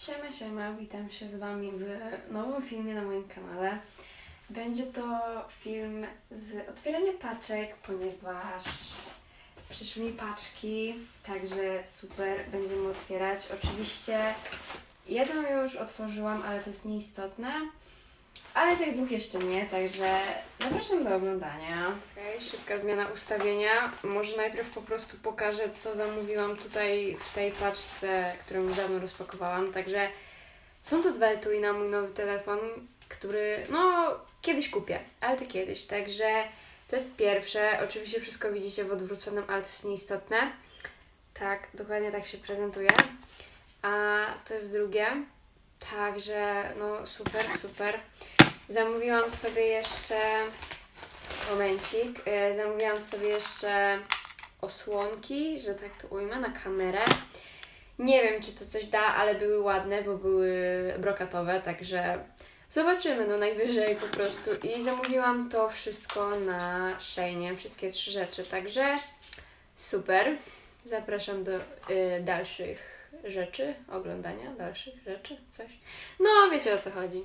Siema, siema, witam się z Wami w nowym filmie na moim kanale. Będzie to film z otwierania paczek, ponieważ przyszły mi paczki, także super, będziemy otwierać. Oczywiście jedną już otworzyłam, ale to jest nieistotne, ale tych dwóch jeszcze nie, także zapraszam do oglądania. Okej, szybka zmiana ustawienia. Może najpierw po prostu pokażę, co zamówiłam tutaj w tej paczce, którą niedawno rozpakowałam. Także są to dwa etui na mój nowy telefon, który no kiedyś kupię, ale to kiedyś. Także to jest pierwsze. Oczywiście wszystko widzicie w odwróconym, ale to jest nieistotne. Tak, dokładnie tak się prezentuje. A to jest drugie. Także no super, super. Zamówiłam sobie jeszcze momencik. e, Zamówiłam sobie jeszcze osłonki, że tak to ujmę, na kamerę. Nie wiem, czy to coś da, ale były ładne, bo były brokatowe, także zobaczymy, no najwyżej po prostu. I zamówiłam to wszystko na Shein, wszystkie trzy rzeczy, także super. Zapraszam do y, dalszych rzeczy, oglądania dalszych rzeczy, coś. No, wiecie o co chodzi.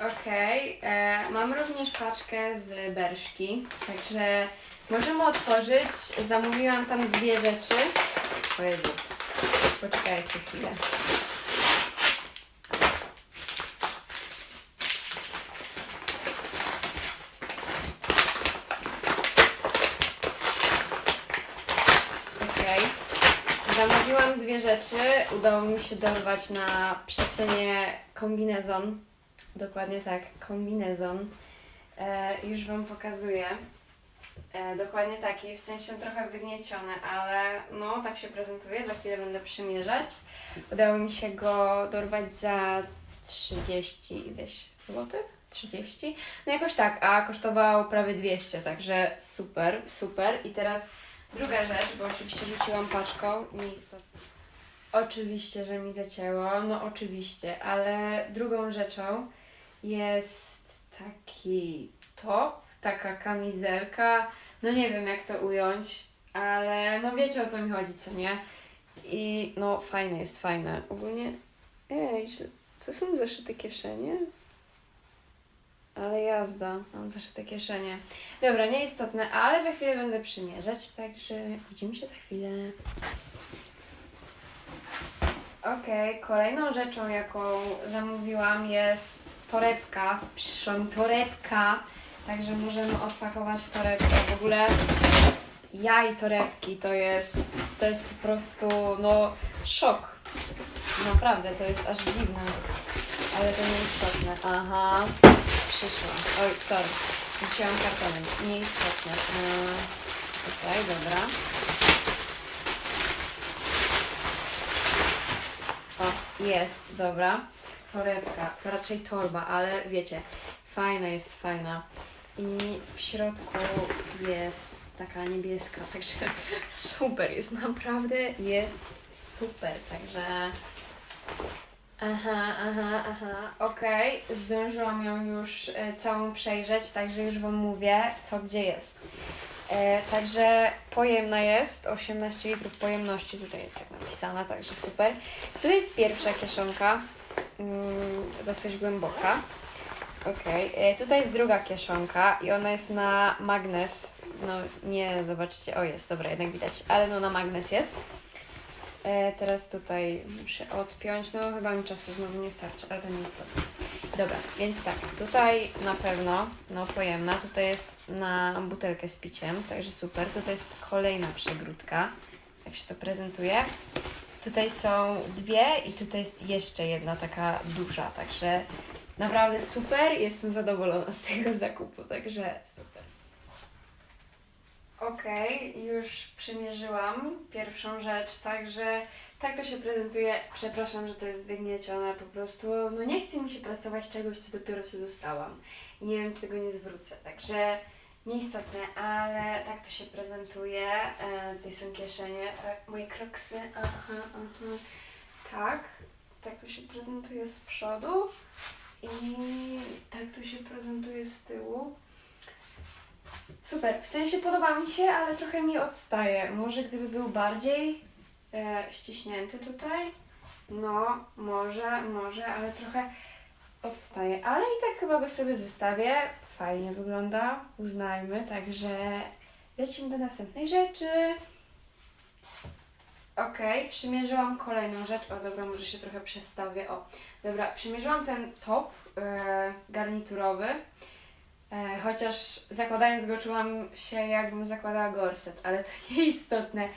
Okej, e, mam również paczkę z Berszki, także możemy otworzyć. Zamówiłam tam dwie rzeczy. O Jezu, poczekajcie chwilę. Okej. Zamówiłam dwie rzeczy. Udało mi się dorwać na przecenie kombinezon. Dokładnie tak, kombinezon. E, już Wam pokazuję. E, dokładnie taki, w sensie trochę wygnieciony, ale no tak się prezentuje. Za chwilę będę przymierzać. Udało mi się go dorwać za 30 ileś złotych? 30? No jakoś tak, a kosztował prawie 200, także super, super. I teraz druga rzecz, bo oczywiście rzuciłam paczką. Nieistotne. Oczywiście, że mi zacięło, no oczywiście, ale drugą rzeczą jest taki top, taka kamizelka, no nie wiem jak to ująć, ale no wiecie o co mi chodzi, co nie? I no fajne jest, fajne. Ogólnie, ej, to są zaszyte kieszenie? Ale jazda, mam zaszyte kieszenie. Dobra, nieistotne, ale za chwilę będę przymierzać, także widzimy się za chwilę. Okej, kolejną rzeczą, jaką zamówiłam jest torebka. Przyszła mi torebka, także możemy odpakować torebkę. W ogóle ja i torebki to jest, to jest po prostu, no, szok. Naprawdę, to jest aż dziwne, ale to nieistotne. Aha, przyszła. Oj, sorry, rzuciłam kartonem. Nieistotne. Eee, Tutaj, dobra. O, jest, dobra. Torebka, to raczej torba, ale wiecie, fajna jest, fajna. I w środku jest taka niebieska, także super jest, naprawdę jest super, także... Aha, aha, aha, okej, zdążyłam ją już e, całą przejrzeć, także już Wam mówię, co gdzie jest. E, także pojemna jest, 18 litrów pojemności tutaj jest jak napisana, także super. Tu jest pierwsza kieszonka, dosyć głęboka. Okej, e, tutaj jest druga kieszonka i ona jest na magnes. No nie, zobaczcie, o jest, dobra, jednak widać, ale no na magnes jest. E, teraz tutaj muszę odpiąć, no chyba mi czasu znowu nie starczy, ale to nie jest istotne. Dobra, więc tak, tutaj na pewno, no pojemna, tutaj jest na butelkę z piciem, także super. Tutaj jest kolejna przegródka, jak się to prezentuje. Tutaj są dwie i tutaj jest jeszcze jedna taka duża, także naprawdę super, jestem zadowolona z tego zakupu, także super. Okej, już przymierzyłam pierwszą rzecz, także tak to się prezentuje. Przepraszam, że to jest wygniecione po prostu. No nie chce mi się pracować czegoś, co dopiero co dostałam. I nie wiem, czy tego nie zwrócę, także nieistotne, ale tak to się prezentuje. E, tutaj są kieszenie, e, moje kroksy, aha, aha. Tak, tak to się prezentuje z przodu i tak to się prezentuje z tyłu. Super, w sensie podoba mi się, ale trochę mi odstaje. Może gdyby był bardziej e, ściśnięty tutaj, No, może, może, ale trochę odstaje. Ale i tak chyba go sobie zostawię. Fajnie wygląda, uznajmy. Także lecimy do następnej rzeczy. Okej, przymierzyłam kolejną rzecz. O, dobra, może się trochę przestawię. O, dobra, przymierzyłam ten top e, garniturowy. E, chociaż zakładając go czułam się jakbym zakładała gorset, ale to nieistotne.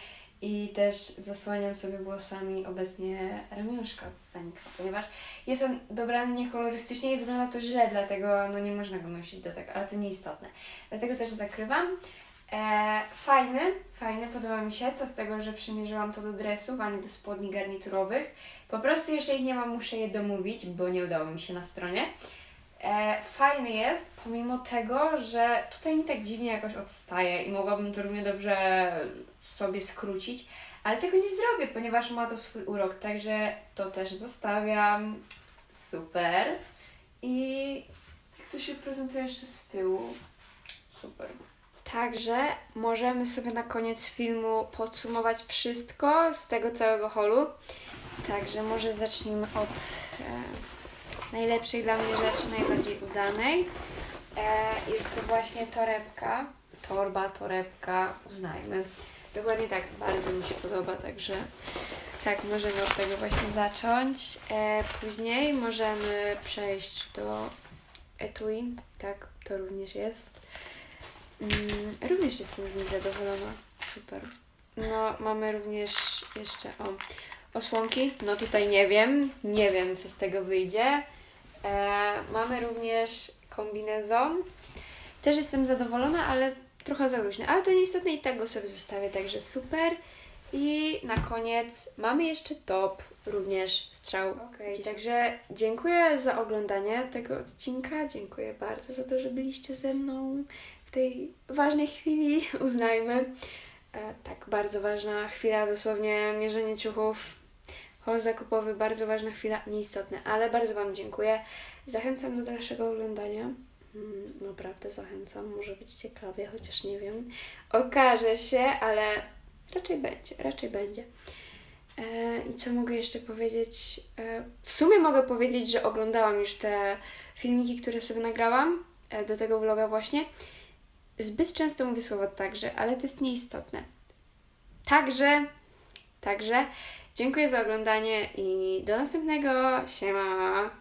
I też zasłaniam sobie włosami obecnie ramionczka od stanika, ponieważ jest on dobrany niekolorystycznie i wygląda to źle, dlatego no nie można go nosić do tego, ale to nieistotne. Dlatego też zakrywam. E, fajny, fajny, podoba mi się, co z tego, że przymierzyłam to do dresów, a nie do spodni garniturowych. Po prostu jeszcze ich nie mam, muszę je domówić, bo nie udało mi się na stronie. E, fajny jest, pomimo tego, że tutaj mi tak dziwnie jakoś odstaje i mogłabym to równie dobrze sobie skrócić, ale tego nie zrobię, ponieważ ma to swój urok, także to też zostawiam. Super. I jak to się prezentuje jeszcze z tyłu? Super. Także możemy sobie na koniec filmu podsumować wszystko z tego całego holu. Także może zacznijmy od e, najlepszej dla mnie rzeczy, najbardziej udanej. E, jest to właśnie torebka. Torba, torebka, uznajmy. Dokładnie tak, bardzo mi się podoba, także tak, możemy od tego właśnie zacząć. E, później możemy przejść do etui. Tak, to również jest. Mm, również jestem z niej zadowolona. Super. No, mamy również jeszcze o osłonki. No tutaj nie wiem, nie wiem co z tego wyjdzie. E, mamy również kombinezon. Też jestem zadowolona, ale trochę za luźny. Ale to nieistotne i tak go sobie zostawię, także super. I na koniec mamy jeszcze top, również strzał. Okay, także dziękuję za oglądanie tego odcinka. Dziękuję bardzo za to, że byliście ze mną w tej ważnej chwili, uznajmy. E, tak, bardzo ważna chwila, dosłownie mierzenie ciuchów. Hol zakupowy, bardzo ważna chwila, nieistotne, ale bardzo Wam dziękuję. Zachęcam do dalszego oglądania. Mm, Naprawdę zachęcam, może być ciekawie, chociaż nie wiem. Okaże się, ale raczej będzie, raczej będzie. E, I co mogę jeszcze powiedzieć? E, w sumie mogę powiedzieć, że oglądałam już te filmiki, które sobie nagrałam e, do tego vloga właśnie. Zbyt często mówię słowo także, ale to jest nieistotne. Także, także, dziękuję za oglądanie i do następnego. Siema!